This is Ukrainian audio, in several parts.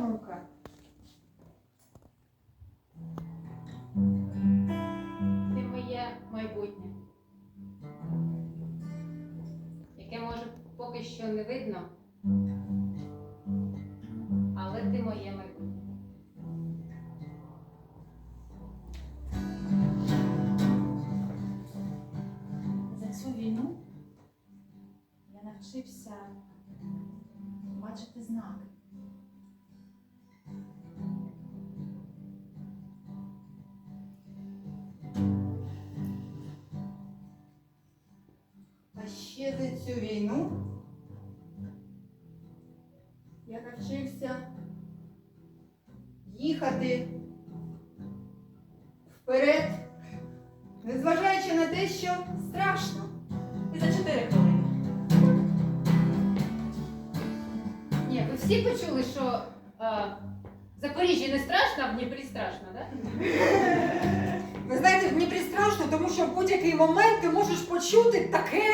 онука. Ти моє майбутнє, яке може поки що не видно, але ти моє майбутнє. За цю війну я навчився бачити знаки. А цю війну я навчився їхати вперед, незважаючи на те, що страшно. І за чотири хвилини. Ні, ви всі почули, що е, в Запоріжжі не страшно, а в Дніпрі страшно, так? Ви знаєте, в Дніпрі страшно, тому що в будь-який момент ти можеш почути таке.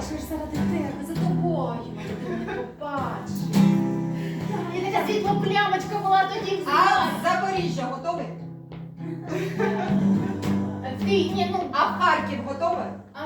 Захочеш заради тебе, за тобою. Ти мене побачиш. Я така світла плямочка була тоді А Запоріжжя готове? Ти, ні, ну, А в Харків готове? а,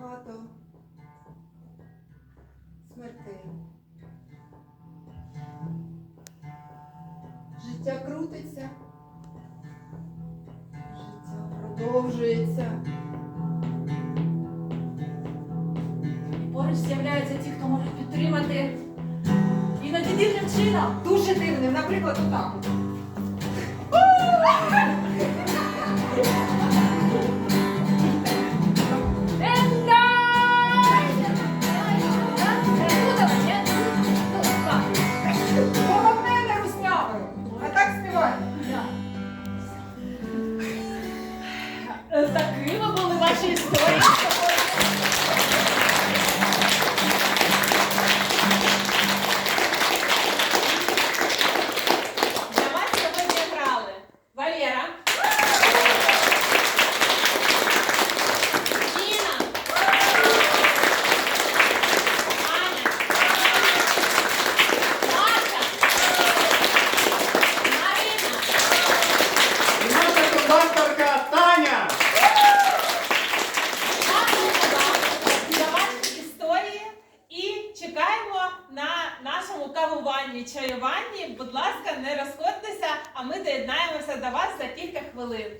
багато смертей. Життя крутиться, життя продовжується. Поруч з'являються ті, хто може підтримати. Іноді дивним чином. Дуже дивним, наприклад, отак. Такими були ваші історії. Кавуванні, чаюванні. Будь ласка, не розходьтеся, а ми доєднаємося до вас за кілька хвилин.